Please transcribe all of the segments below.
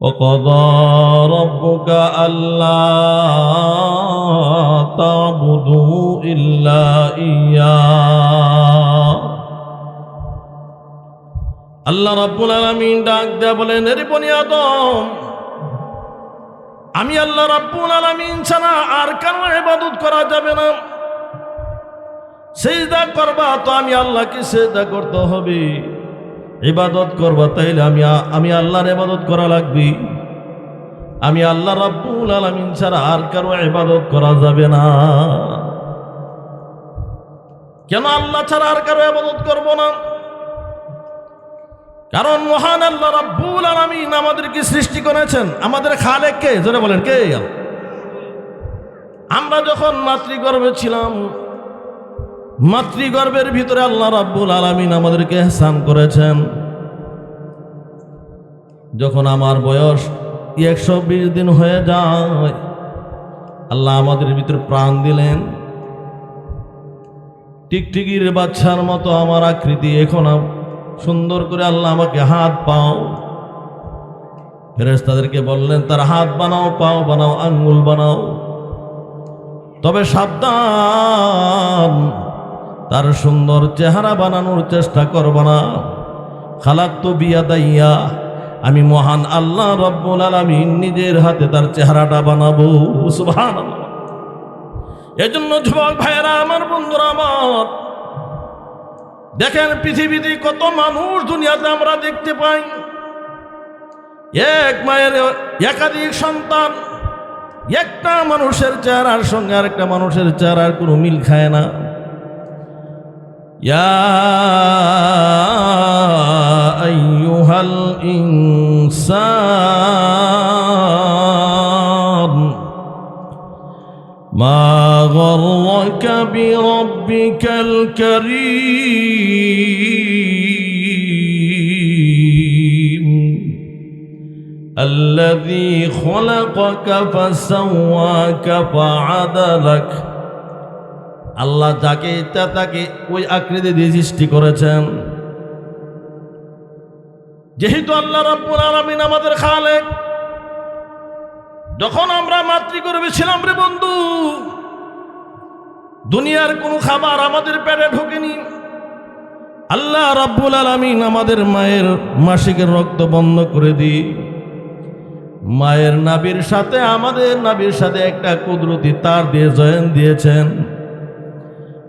وقضى ربك ألا تعبدوا إلا إياه আল্লাহ রাব্বুল আলামিন ডাক দেয়া বলেন এর বনিয়াদম আমি আল্লাহ রাব্বুল আলামিন ছাড়া আর কারো ইবাদত করা যাবে না সেজদা করবা তো আমি আল্লাহকে সেজদা করতে হবে ইবাদত করবা, তাইলে আমি আমি আল্লাহর ইবাদত করা লাগবে। আমি আল্লাহ রাব্বুল আলামিন ছাড়া আর কারও ইবাদত করা যাবে না। কেন আল্লাহ ছাড়া আর কারও ইবাদত করব না? কারণ মহান আল্লাহ রাব্বুল আলামিন আমাদেরকে সৃষ্টি করেছেন। আমাদের খালেক কে? জোরে বলেন, কে? আমরা যখন মাতৃগর্ভে ছিলাম মাতৃগর্ভের ভিতরে আল্লাহ রাব্বুল আলামিন আমাদেরকে এহসান করেছেন। যখন আমার বয়স একশো বিশ দিন হয়ে যায়, আল্লাহ আমাদের ভিতরে প্রাণ দিলেন। টিকটিকির বাচ্চার মতো আমার আকৃতি এখন সুন্দর করে আল্লাহ আমাকে হাত পাও। ফেরেস তাদেরকে বললেন, তার হাত বানাও, পাও বানাও, আঙ্গুল বানাও। তবে সাবধান। তার সুন্দর চেহারা বানানোর চেষ্টা করব না। খালাক তো বিয়া দাইয়া, আমি মহান আল্লাহ রব্বুল আলামিন নিজের হাতে তার চেহারাটা বানাবো সুবহান এজন্য যুবক ভাইয়েরা, আমার বন্ধুরা, আমার। দেখেন পৃথিবীতে কত মানুষ দুনিয়াতে আমরা দেখতে পাই। এক মায়ের একাধিক সন্তান, একটা মানুষের চেহারার সঙ্গে আরেকটা মানুষের চেহারার কোনো মিল খায় না। يا أيها الإنسان ما غرك بربك الكريم؟ الذي خلقك فسواك فعدلك. আল্লাহ যাকে ইচ্ছা তাকে ওই আকৃতি দিয়ে সৃষ্টি করেছেন। যেহেতু আল্লাহ রাব্বুল আলামিন আমাদের খালেক, যখন আমরা মাতৃগর্ভে ছিলাম রে বন্ধু, দুনিয়ার কোনো খাবার আমাদের পেটে ঢোকেনি। আল্লাহ রাব্বুল আলামিন আমাদের মায়ের মাসিকের রক্ত বন্ধ করে দিই মায়ের নাবির সাথে, আমাদের নাবির সাথে একটা কুদরতি তার দিয়ে জয়েন দিয়েছেন।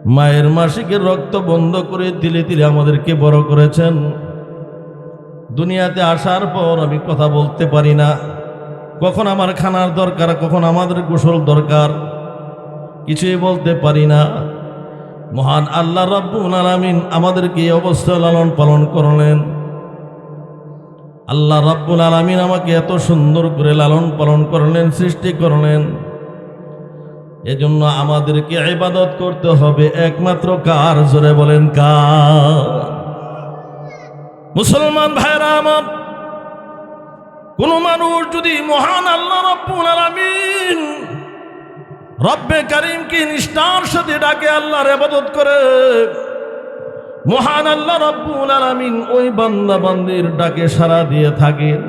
মায়ের মাসিকের রক্ত বন্ধ করে তিলে তিলে আমাদেরকে বড় করেছেন। দুনিয়াতে আসার পর আমি কথা বলতে পারি না। কখন আমার খানার দরকার, কখন আমাদের গোসল দরকার, কিছুই বলতে পারি না। মহান আল্লাহ রাব্বুল আমাদেরকে এই অবস্থায় লালন পালন করলেন। আল্লাহ রাব্বুল আলামিন আমাকে এত সুন্দর করে লালন পালন করলেন, সৃষ্টি করলেন। এজন্য আমাদেরকে ইবাদত করতে হবে একমাত্র কার? জোরে বলেন কার? মুসলমান ভাইরা আমার, কোন মানুষ যদি মহান আল্লাহ রব্বুল আলামিন রব্বে করিমকে নিষ্ঠার সাথে ডাকে, আল্লাহর ইবাদত করে, মহান আল্লাহ রব্বুল আলামিন ওই বান্দা বান্দির ডাকে সাড়া দিয়ে থাকেন।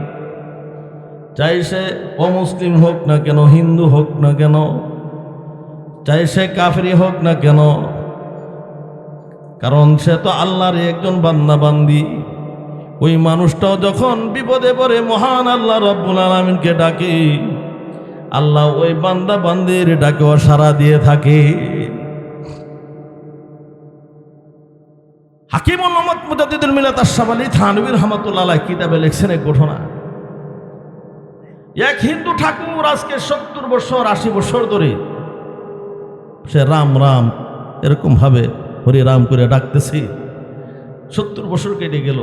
চাই সে অমুসলিম হোক না কেন, হিন্দু হোক না কেন চাই সে কাফরি হোক না কেন, কারণ সে তো আল্লাহর একজন বান্দা বান্দি। ওই মানুষটাও যখন বিপদে পড়ে, মহান আল্লাহ রব্বুল আলমিনকে ডাকে, আল্লাহ ওই বান্দা বান্দির ডাকেও সারা দিয়ে থাকে। হাকিম মুজাদ্দিদুল মিলাত আশরাফ আলী থানবীর রহমতুল্লাহ কিতাবে লিখছেন এক ঘটনা। এক হিন্দু ঠাকুর আজকে সত্তর বছর, আশি বছর ধরে সে রাম রাম, এরকম ভাবে হরি রাম করে ডাকতেছি। সত্তর বছর কেটে গেল।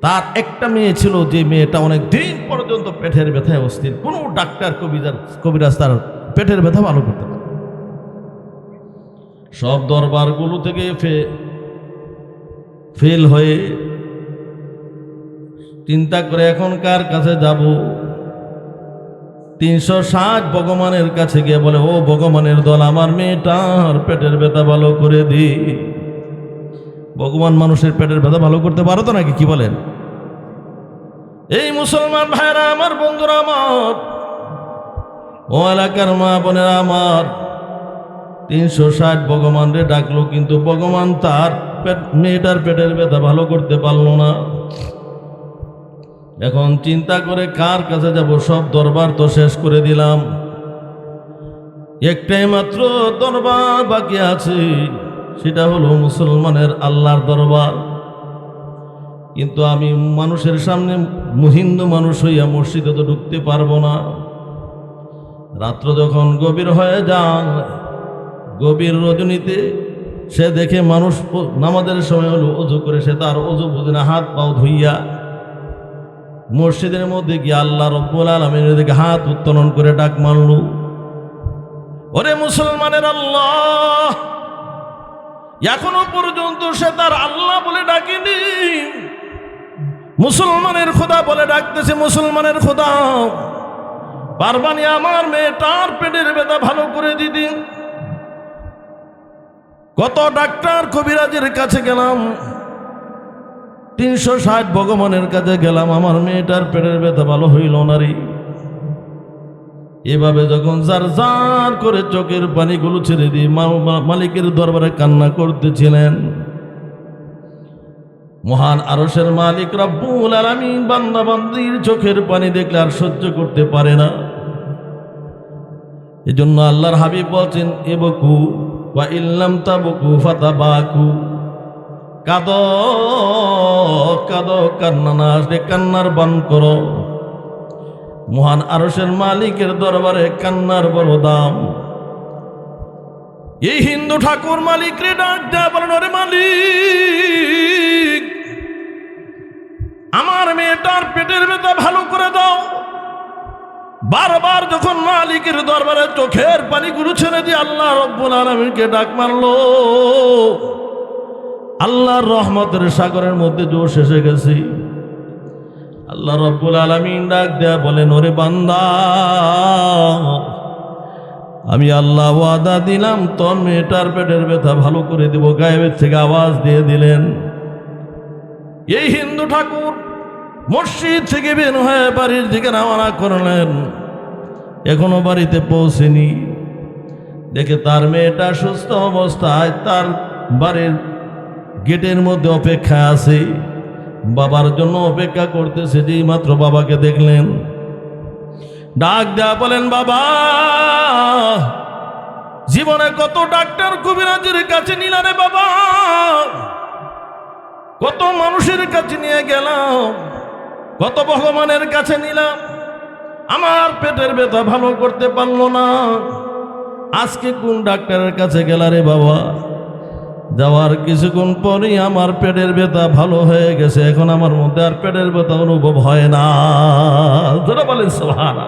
তার একটা মেয়ে ছিল, যে মেয়েটা অনেক দিন পর্যন্ত পেটের ব্যথায় অস্থির। কোনো ডাক্তার, কবিরাজ কবিরাজ তার পেটের ব্যথা ভালো করতে পারে। সব দরবারগুলো থেকে ফে, ফেল হয়ে চিন্তা করে, এখন কার কাছে যাব? তিনশো ষাট ভগবানের কাছে গিয়ে বলে, ও ভগবানের দল, আমার মেয়েটার পেটের ব্যথা ভালো করে দি। ভগবান মানুষের পেটের ব্যথা ভালো করতে পারো তো নাকি, কি বলেন? এই মুসলমান ভাইরা আমার, বন্ধুরা আমার, ও এলাকার মা বোনেরা আমার, তিনশো ষাট ভগবান রে ডাকলো, কিন্তু ভগবান তার পেট, মেয়েটার পেটের ব্যথা ভালো করতে পারল না। এখন চিন্তা করে কার কাছে যাব? সব দরবার তো শেষ করে দিলাম। একটাই মাত্র দরবার বাকি আছে, সেটা হলো মুসলমানের আল্লাহর দরবার। কিন্তু আমি মানুষের সামনে হিন্দু মানুষ হইয়া মসজিদে তো ঢুকতে পারব না। রাত্র যখন গভীর হয়ে যান গভীর রজনীতে সে দেখে মানুষ নামাজের সময় হলো অজু করে, সে তার অজু বুঝে না হাত পাও ধুইয়া মসজিদের মধ্যে গিয়ে আল্লাহ রব্বুল আলমের দিকে হাত উত্তোলন করে ডাক মারল। ওরে মুসলমানের আল্লাহ, এখনও পর্যন্ত সে তার আল্লাহ বলে ডাকেনি। মুসলমানের খোদা বলে ডাকতেছে, মুসলমানের খোদা, পারবানি আমার মেয়েটার পেটের ব্যথা ভালো করে দিদি। কত ডাক্তার কবিরাজের কাছে গেলাম। তিনশো ষাট ভগবানের কাছে গেলাম, আমার মেয়েটার পেটের ব্যথা ভালো হইল না রে। এভাবে যখন যার যার করে চোখের পানিগুলো ছেড়ে দিয়ে মালিকের দরবারে কান্না করতেছিলেন। মহান আরসের মালিক রব্বুল আলামিন বান্দা বান্দির চোখের পানি দেখলে আর সহ্য করতে পারে না। এজন্য আল্লাহর হাবিব বলছেন এবকু বা ইল্লাম তাবকু ফাতাবাকু। কাদ কাদ, কান্না না কান্নার বান করো। মহান আরসের মালিকের দরবারে কান্নার বড় দাম। এই হিন্দু ঠাকুর মালিক রে ডাক দেয়া মালিক, আমার মেয়েটার পেটের ব্যথা ভালো করে দাও। বারবার যখন মালিকের দরবারে চোখের পানিগুলো ছেড়ে দিয়ে আল্লাহ রব্বুল আলমীকে ডাক মারলো আল্লাহর রহমতের সাগরের মধ্যে জোর শেষে গেছি। আল্লাহ রব্বুল আলমিন ডাক দেয়া বলেন, ওরে বান্দা, আমি আল্লাহ ওয়াদা দিলাম, তোর মেয়েটার পেটের ব্যথা ভালো করে দিব। গায়েবের থেকে আওয়াজ দিয়ে দিলেন, এই হিন্দু ঠাকুর মসজিদ থেকে বের হয়ে বাড়ির দিকে রওনা করলেন। এখনও বাড়িতে পৌঁছেনি। দেখে তার মেয়েটা সুস্থ অবস্থায়, তার বাড়ির গেটের মধ্যে অপেক্ষা আছে। বাবার জন্য অপেক্ষা করতেছে, যেই মাত্র বাবাকে দেখলেন। ডাক দেয়া বলেন, বাবা, জীবনে কত ডাক্তার কবিরাজের কাছে নিলারে বাবা। কত মানুষের কাছে নিয়ে গেলাম। কত ভগবানের কাছে নিলাম। আমার পেটের ব্যথা ভালো করতে পারল না। আজকে কোন ডাক্তারের কাছে গেলা রে বাবা? যাওয়ার কিছুক্ষণ পরেই আমার পেটের ব্যথা ভালো হয়ে গেছে। এখন আমার মধ্যে আর পেটের ব্যথা অনুভব হয় না। জোরে বলেন সোহানা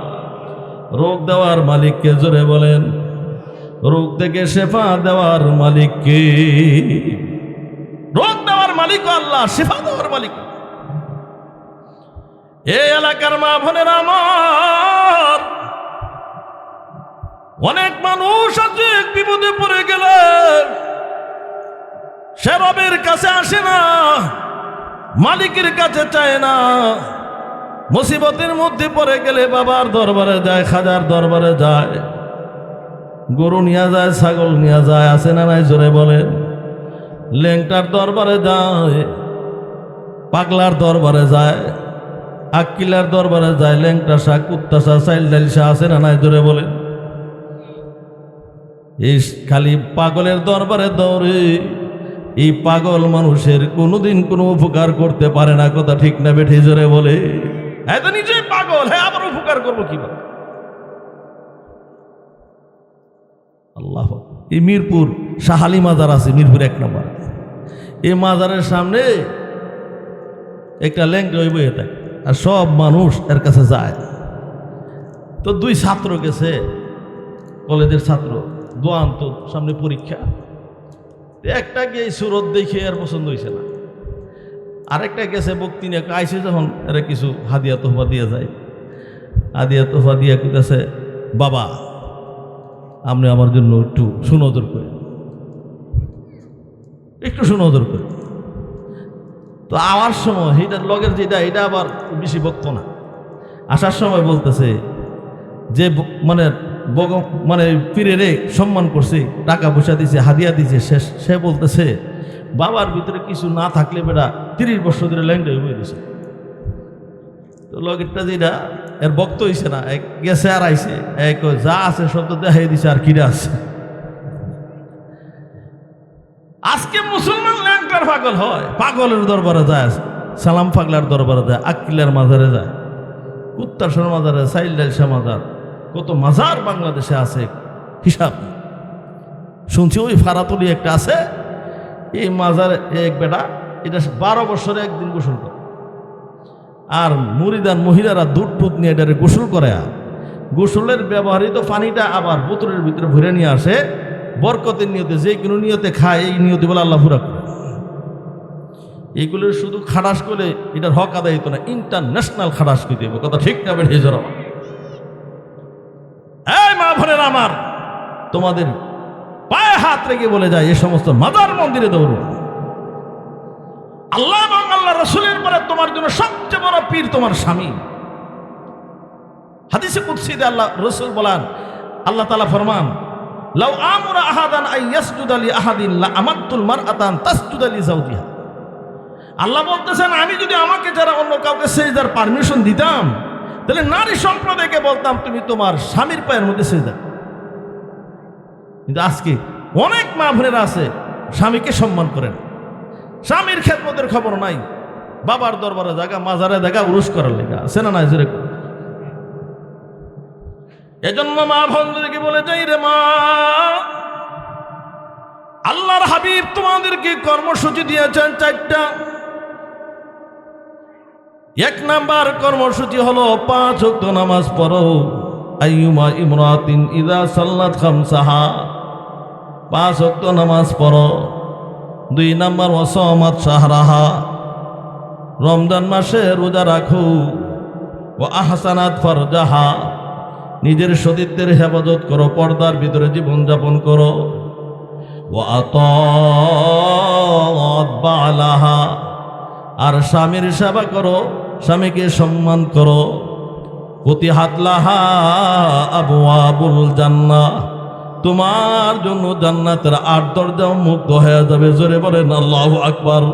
রোগ দেওয়ার মালিককে জোরে বলেন। রোগ থেকে শেফা দেওয়ার মালিককে রোগ দেওয়ার মালিক আল্লাহ, শেফা দেওয়ার মালিক। এই এলাকার মা বোনের আমার। অনেক মানুষ আছে বিপদে পড়ে গেলে সে রবের কাছে আসে না, মালিকের কাছে চায় না। মুসিবতের মধ্যে পড়ে গেলে বাবার দরবারে যায় খাজার দরবারে যায়। গরু নিয়ে যায়, ছাগল নিয়ে যায় আসে না নাই জোরে বলেন? লেংটার দরবারে যায়, পাগলার দরবারে যায় আকিলার দরবারে যায় লেংটা শাহ, কুত্তা শাহ, চাইল ডাইল শাহ, আছে না নাই জোরে বলেন? ইস, খালি পাগলের দরবারে দৌড়ে এই পাগল মানুষের কোনোদিন কোনো উপকার করতে পারে না, কথা ঠিক না বেঠে জোরে বলে। হ্যাঁ তো নিজেই পাগল হ্যাঁ আবার উপকার করব কীভাবে? আল্লাহ, এই মিরপুর শাহালি মাজার আছে, মিরপুর এক নম্বর। এই মাজারের সামনে একটা ল্যাংটা ওই বইয়ে থাকে, আর সব মানুষ এর কাছে যায়। তো দুই ছাত্র গেছে, কলেজের ছাত্র দোয়ান তো সামনে পরীক্ষা। একটা গিয়ে সুরত দেখে আর পছন্দ হয়েছে না। আরেকটা গেছে বক্তি নিয়ে আইসে যখন, এরা কিছু হাদিয়া তোহফা দিয়ে যায়। হাদিয়া তোহফা দিয়ে কুতেছে বাবা, আপনি আমার জন্য একটু সুনজর করে একটু সুনজর করে তো আওয়ার সময় এইটার লগের যেটা, এটা আবার বেশি বক্ত না। আসার সময় বলতেছে যে মানে মানে পীরেরে সম্মান করছে, টাকা পয়সা দিছে, হাদিয়া দিছে সে সে বলতেছে, বাবার ভিতরে কিছু না থাকলে বেটা তিরিশ বছর ধরে ল্যাংটা হয়ে গেছে। তো যেটা, এর বক্ত হইছে না, এক গেছে আর আইছে, এক যা আছে সব তো দেখাই দিছে, আর কিরা আছে? আজকে মুসলমান ল্যাংটার পাগল হয়, পাগলের দরবারে যায়, সালাম পাগলার দরবারে যায়, আকিলার মাজারে যায় উত্তাসর মাজারে সাইল শাহ মাজার। কত মাজার বাংলাদেশে আছে, হিসাব শুনছি ওই ফারাতলি একটা আছে, এই মাজার এক বেটা, এটা বারো বছরে একদিন গোসল করে। আর মুরিদান মহিলারা দুধ টুত নিয়ে এটারে গোসল করে। গোসলের ব্যবহৃত পানিটা আবার বোতলের ভিতরে ভরে নিয়ে আসে, বরকতের নিয়তে, যে কোনো নিয়তে খায়, এই নিয়তে বলে আল্লাহ পুরা করে। এইগুলোর শুধু খাটাস করলে এটার হক আদায় না ইন্টারন্যাশনাল খাটাস করতে হবে কথা ঠিক না বেড়ে জড়া তোমাদের পায়ে হাত রেখে বলে যায়, এ সমস্ত মাদার মন্দিরে দৌড়ো। আল্লাহ এবং আল্লাহ রসুলের পরে তোমার জন্য সবচেয়ে বড় পীর তোমার স্বামী। হাদিসে কুৎসিদে আল্লাহ রসুল বলান, আল্লাহ তালা ফরমান, লাউ আমরা আহাদান আই ইয়াসজুদ আলী আহাদিন, লা আমাত্তুল মারআতান তাসজুদ আলী জাওজিহা আল্লাহ বলতেছেন, আমি যদি আমাকে যারা অন্য কাউকে সেজদার পারমিশন দিতাম, তাহলে নারী সম্প্রদায়কে বলতাম, তুমি তোমার স্বামীর পায়ের মধ্যে সেজদা। কিন্তু আজকে অনেক মা বোনেরা আছে, স্বামীকে সম্মান করেন। স্বামীর খেদমতের খবর নাই। বাবার দরবারে জায়গা, মাজারে জায়গা, উরুস করার লেগা আছে না নাই যেরকম? এজন্য মা ভন্দরকে বলে, যাই রে মা, আল্লাহর হাবিব তোমাদেরকে কর্মসূচি দিয়েছেন চারটা। এক নাম্বার কর্মসূচি হলো পাঁচ ওয়াক্ত নামাজ পড়ো। আইয়ুমা ইমরাতিন ইদা সাল্লাত খামসাহা। পাঁচ অক্ত নামাজ পড়ো। দুই নাম্বার ওয়াসামাত শাহরাহা। রমজান মাসে রোজা রাখো। ও আহসানাত ফরজাহা। নিজের সতীত্বের হেফাজত করো, পর্দার ভিতরে জীবনযাপন করো। ও আলাহা আর স্বামীর সেবা করো, স্বামীকে সম্মান করো। প্রতি হাতলাহা আবু আবুল জান্না তোমার জন্য জান্নাতের আট দরজা মুক্ত হয়ে যাবে, জোরে বলেন আল্লাহ আকবার।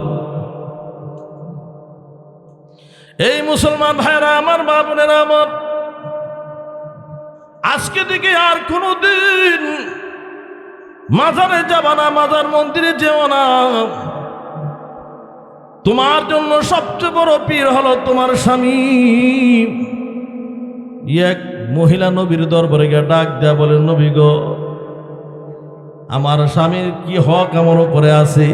এই মুসলমান ভাইরা আমার মা বোনেরা আমার আজকে থেকে আর কোনোদিন মাজারে যাবা না, মাজার মন্দিরে যেও না। তোমার জন্য সবচেয়ে বড় পীর হলো তোমার স্বামী। এক মহিলা নবীর দরবারে গিয়ে ডাক দেয়া বলে নবী গো আমার স্বামীর কি হক আমার উপরে আছে?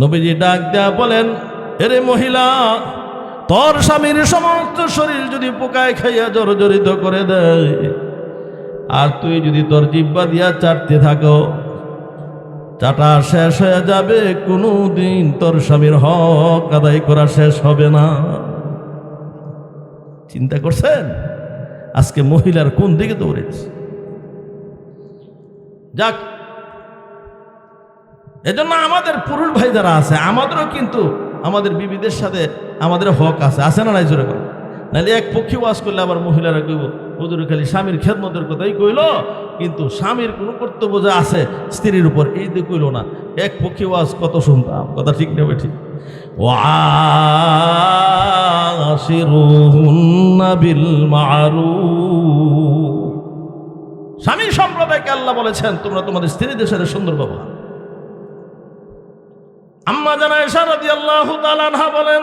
নবীজি ডাক দেয়া বলেন, এরে মহিলা, তোর স্বামীর সমস্ত শরীর যদি পোকায় খাইয়া জর্জরিত করে দেয়, আর তুই যদি তোর জিব্বা দিয়া চাটতে থাকো, চাটা শেষ হয়ে যাবে কোনো দিন তোর স্বামীর হক আদায় করা শেষ হবে না। চিন্তা করছেন? আজকে মহিলার কোন দিকে দৌড়েছে? যাক। এজন্য আমাদের পুরুষ ভাই যারা আছে, আমাদেরও কিন্তু আমাদের বিবিদের সাথে আমাদের হক আছে। আছে না নাই জোরে? নাহলে এক পক্ষী ওয়াজ করলে আবার মহিলারা কইব ওদের খালি স্বামীর খেদমতের কথাই কইল, কিন্তু স্বামীর কোনো কর্তব্য যা আছে, স্ত্রীর উপর এই দিয়ে কইল না। এক পক্ষী ওয়াজ কত শুনতাম, কথা ঠিক নেবে ঠিক। ওয়াশিরুহুন্না বিল মারুফ স্বামী সম্প্রদায়কে আল্লাহ বলেছেন, তোমরা তোমাদের স্ত্রীদের সাথে সুন্দর ব্যবহার আম্মা জানা এসারদি আল্লাহ বলেন,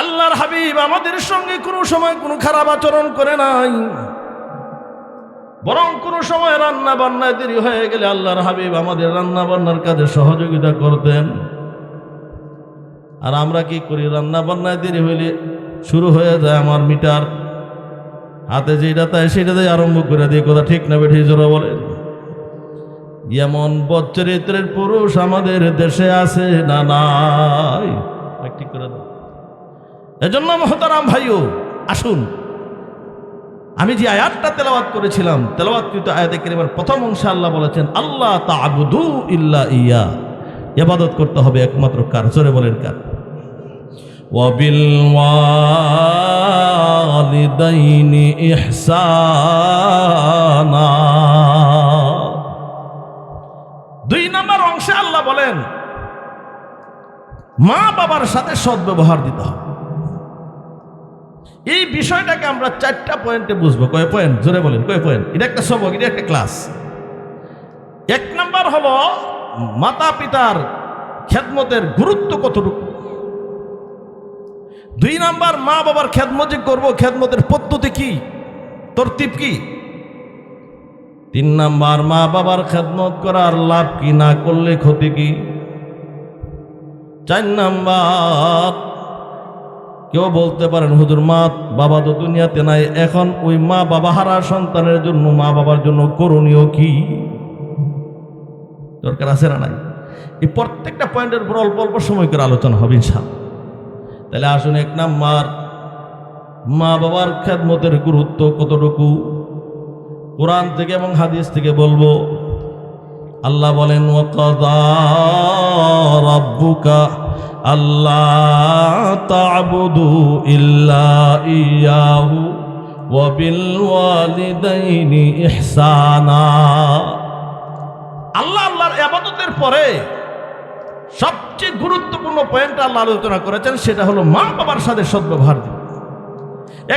আল্লাহর হাবিব আমাদের সঙ্গে কোনো সময় কোনো খারাপ আচরণ করে নাই। বরং কোনো সময় রান্না বান্নায় দেরি হয়ে গেলে আল্লাহর হাবিব আমাদের রান্না বান্নার কাজে সহযোগিতা করতেন। আর আমরা কি করি? রান্না বান্নায় দেরি হইলে শুরু হয়ে যায় আমার মিটার। হাতে যেটা তাই সেটাতে আরম্ভ করে দিয়ে কথা ঠিক না বেঠে জোরা বলেন। এমন বচ্চরিত্রের পুরুষ আমাদের দেশে আছে না নাই? ঠিক করে এজন্য মহতারাম ভাইও, আসুন। আমি যে আয়াতটা তেলাওয়াত করেছিলাম, তেলাওয়াতকৃত আয়াতে কেরিমের প্রথম অংশে আল্লাহ বলেছেন, আল্লাহ তাবুদু ইল্লা ইয়া। এবাদত করতে হবে একমাত্র কার? জোরে বলেন কার? وبالوالدين إحسانا দুই নম্বর অংশে আল্লাহ বলেন মা বাবার সাথে সদ্ব্যবহার দিতে হবে এই বিষয়টাকে আমরা চারটা পয়েন্টে বুঝবো কয় পয়েন্ট জোরে বলেন কয় পয়েন্ট এটা একটা সবক এটা একটা ক্লাস এক নাম্বার হলো মাতা পিতার খেদমতের গুরুত্ব কতটুকু দুই নাম্বার মা বাবার যে করব, খেদমতের পদ্ধতি কি? তরতিব কি? তিন নাম্বার মা বাবার খেদমত করার লাভ কি, না করলে ক্ষতি কি? চার নাম্বার, কেউ বলতে পারেন, হুজুর, মা বাবা তো দুনিয়াতে নাই, এখন ওই মা বাবা হারা সন্তানের জন্য, মা বাবার জন্য করণীয় কি? দরকার আছে না নাই? এই প্রত্যেকটা পয়েন্টের উপর অল্প অল্প সময় করে আলোচনা হবে, ইনশাআল্লাহ। তাহলে আসুন এক নাম্বার। মা বাবার খেদমতের গুরুত্ব কতটুকু? কোরআন থেকে এবং হাদিস থেকে বলব, আল্লাহ বলেন আল্লাহ ইল্লা আল্লাহ আল্লাহর ইবাদতের পরে সবচেয়ে গুরুত্বপূর্ণ পয়েন্ট আল্লাহ আলোচনা করেছেন, সেটা হলো মা বাবার সাথে সদ্ব্যবহার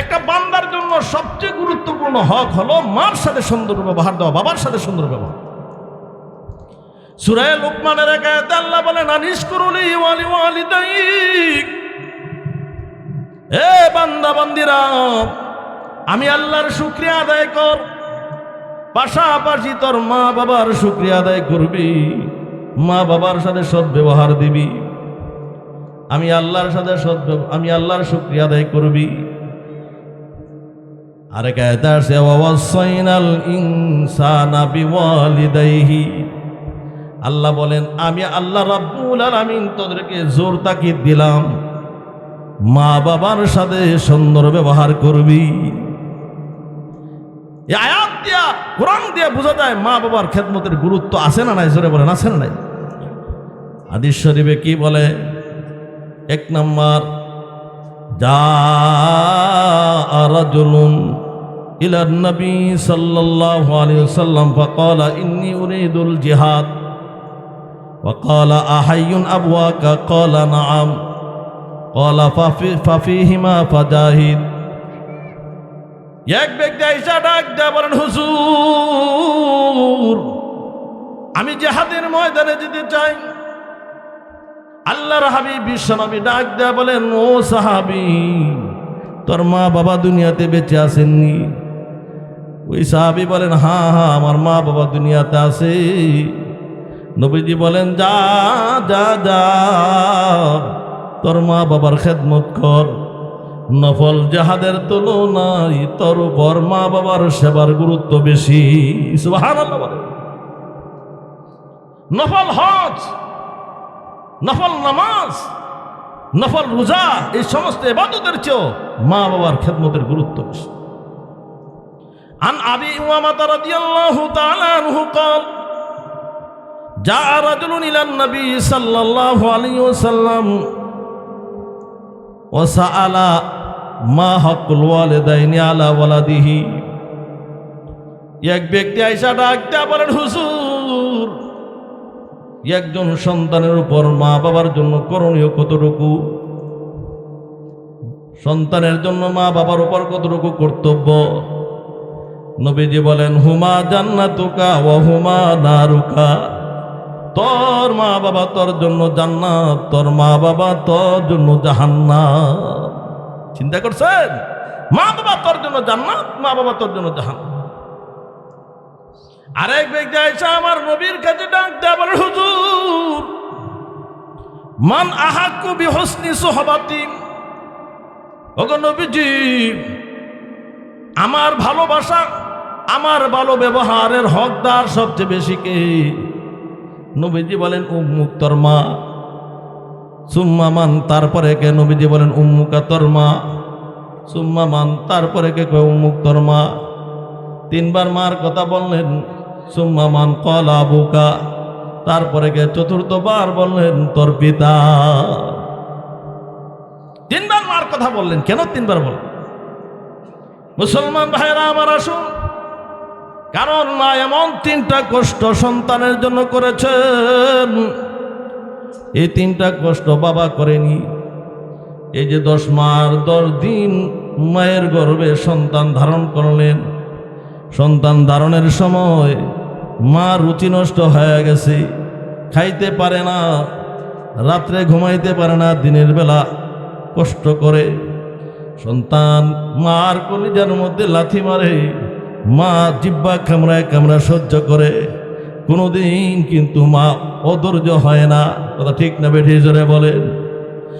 একটা বান্দার জন্য সবচেয়ে গুরুত্বপূর্ণ হক হলো মার সাথে সুন্দর ব্যবহার দেওয়া, বাবার সাথে সুন্দর ব্যবহার। সুরায় লোকমানের একায়াতে আল্লাহ বলেন ওয়ালি ওয়ালিদাইক। এ বান্দা বান্দিরা আমি আল্লাহর শুক্রিয়া আদায় কর, পাশাপাশি তোর মা বাবার শুক্রিয়া আদায় করবি। মা বাবার সাথে সৎ ব্যবহার দিবি। আমি আল্লাহর সাথে সৎ আমি আল্লাহর শুক্রিয়া আদায় করবি। আরেক আয়াতে আছে ওয়াসাইনাল ইনসানা বিওয়ালিদাইহি। আল্লাহ বলেন, আমি আল্লাহ রাব্বুল আলামিন তোদেরকে জোর তাকিদ দিলাম। মা বাবার সাথে সুন্দর ব্যবহার করবি। আয়াত দিয়া, কোরআন দিয়া বোঝা যায় মা বাবার খেদমতের গুরুত্ব আছে না নাই? জোরে বলেন, আছে না নাই? হাদিস শরীফে কি বলে এক নম্বর যা রাজুলুন إلى النبي صلى الله عليه وسلم فقال إني أريد الجهاد وقال أحي أبواك قال نعم قال ففي ففيهما فجاهد এক ব্যক্তি আইসা ডাক দেয়া বলেন হুজুর আমি জেহাদের ময়দানে যেতে চাই আল্লাহর হাবিব বিশ্বনবী ডাক দেয়া বলেন, ও সাহাবি, তোর মা বাবা দুনিয়াতে বেঁচে আসেননি। ওই সাহাবি বলেন হ্যাঁ হ্যাঁ আমার মা বাবা দুনিয়াতে আছে। নবীজি বলেন, যা যা যা, তোর মা বাবার খেদমত কর। নফল জাহাদের তুলনায় তোর উপর মা বাবার সেবার গুরুত্ব বেশি। সুবহানাল্লাহ বলে নফল হজ নফল নামাজ নফল রোজা এই সমস্ত এবাদতের চেয়েও মা বাবার খেদমতের গুরুত্ব বেশি عن أبي أمامة رضي الله تعالى عنه قال جاء رجل إلى النبي صلى الله عليه وسلم وسأل ما حق الوالدين على ولده এক ব্যক্তি আইসা ডাক দেয়া বলেন হুজুর একজন সন্তানের উপর মা বাবার জন্য করণীয় কতটুকু? সন্তানের জন্য মা বাবার উপর কতটুকু কর্তব্য? নবীজি বলেন, হুমা জান্নাতুকা ও হুমা নারুকা। তোর মা বাবা তোর জন্য জান্নাত, তোর মা বাবা তোর জন্য জাহান্না চিন্তা করছেন? মা বাবা তোর জন্য জান্নাত, মা বাবা তোর জন্য জাহান্নাত। আরেক ব্যক্তি আইসা আমার নবীর কাছে ডাক দেয়া বলে, হুজুর, মান আহাক্কু বিহসনি সোহবাতি? ওগো নবীজি, আমার ভালোবাসা, আমার ভালো ব্যবহারের হকদার সবচেয়ে বেশি কে? নবীজি বলেন, উম্মুক তোর মা। সুম্মামান তারপরে কে? নবীজি বলেন, উম্মুকা তোর মা। সুম্মামান তারপরে কে? কয়, উম্মুক তোর মা। তিনবার মার কথা বললেন সুম্মামান কলা আবুকা। তারপরে কে চতুর্থবার বললেন, তোর পিতা। তিনবার মার কথা বললেন, কেন তিনবার বললেন? মুসলমান ভাইরা আমার আসুন। কারণ মা এমন তিনটা কষ্ট সন্তানের জন্য করেছেন। এই তিনটা কষ্ট বাবা করেনি। এই যে দশ মার দশ দিন মায়ের গর্ভে সন্তান ধারণ করলেন সন্তান ধারণের সময় মা রুচি নষ্ট হয়ে গেছে, খাইতে পারে না, রাত্রে ঘুমাইতে পারে না, দিনের বেলা কষ্ট করে। সন্তান মার কলিজার মধ্যে লাথি মারে, মা জিব্বা কামড়ায় কামড়া সহ্য করে। কোনোদিন কিন্তু মা অধৈর্য হয় না। কথা ঠিক না বেঠিয়ে জোরে বলেন।